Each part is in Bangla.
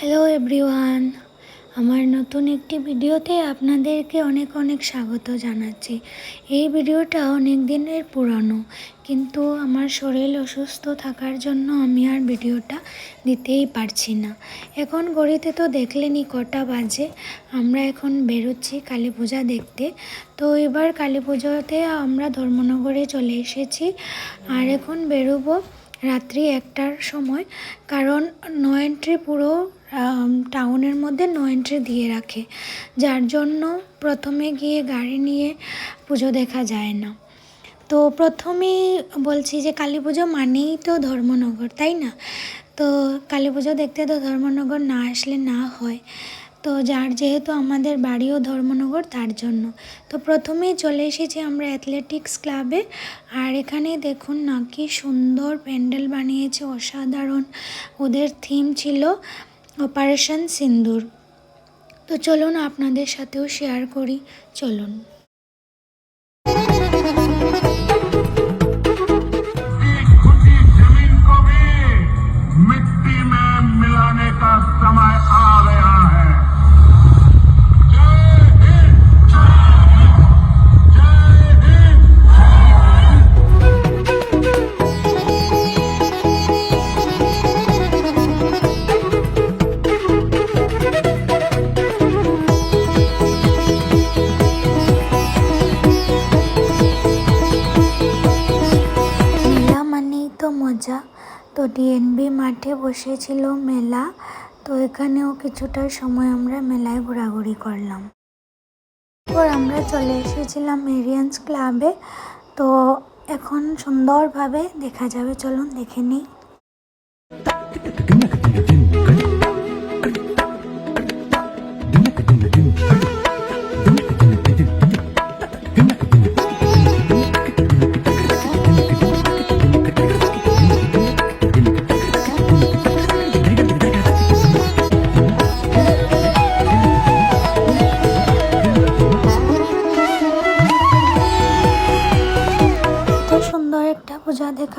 হ্যালো এভরিওয়ান আমার নতুন একটি ভিডিওতে আপনাদেরকে অনেক অনেক স্বাগত জানাচ্ছি। এই ভিডিওটা অনেক দিনের পুরানো, কিন্তু আমার শরীর অসুস্থ থাকার জন্য আমি আর ভিডিওটা দিতেই পারছি না। এখন ঘড়িতে তো দেখলেনি কটা বাজে, আমরা এখন বেরোচ্ছি কালী পূজা দেখতে। তো এবার কালী পুজোতে আমরা ধর্মনগরে চলে এসেছি, আর এখন বেরোবো রাত্রি একটার সময়, কারণ নো এন্ট্রি পুরো টাউনের মধ্যে নো এন্ট্রি দিয়ে রাখে। যার জন্য প্রথমে গিয়ে গাড়ি নিয়ে পুজো দেখা যায় না। তো প্রথমেই বলছি যে কালী পুজো মানেই তো ধর্মনগর, তাই না? তো কালী পুজো দেখতে তো ধর্মনগর না আসলে না হয়। তো যার যেহেতু আমাদের বাড়িও ধর্মনগর, তার জন্য। তো প্রথমেই চলে এসেছি আমরা অ্যাথলেটিক্স ক্লাবে আর এখানে দেখুন না কি সুন্দর প্যান্ডেল বানিয়েছে, অসাধারণ। ওদের থিম ছিল অপারেশন সিন্দুর। তো চলুন আপনাদের সাথেও শেয়ার করি চলুন। মজা। তো ডিএনবি মাঠে বসেছিল মেলা। তো এখানেও কিছুটা সময় আমরা মেলায় ঘোরাঘুরি করলাম। তারপর আমরা চলে এসেছিলাম এরিয়ান্স ক্লাবে তো এখন সুন্দরভাবে দেখা যাবে, চলুন দেখে নিই।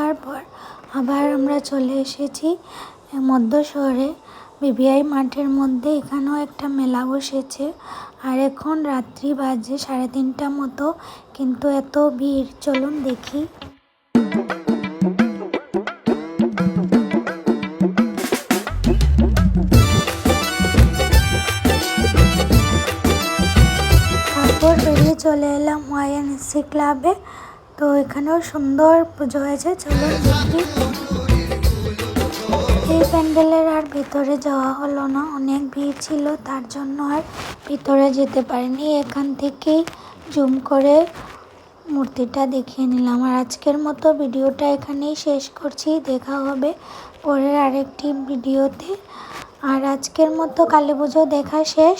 দেখার পর আবার আমরা চলে এসেছি মধ্য শহরে। বিবিআই মাঠের মধ্যে এখানেও একটা মেলা বসেছে। আর এখন রাত্রি বাজে সাড়ে তিনটা মতো, কিন্তু এত ভিড়। চলুন দেখি। তারপর বেরিয়ে চলে এলাম ওয়াইএনএসসি ক্লাবে তো এখানেও সুন্দর পুজো হয়েছে চলুন দেখি। এই প্যান্ডেলের আর ভিতরে যাওয়া হলো না, অনেক ভিড় ছিল, তার জন্য আর ভিতরে যেতে পারিনি। এখান থেকেই জুম করে মূর্তিটা দেখিয়ে নিলাম। আর আজকের মতো ভিডিওটা এখানেই শেষ করছি, দেখা হবে পরের আরেকটি ভিডিওতে। আর আজকের মতো কালী পুজো দেখা শেষ।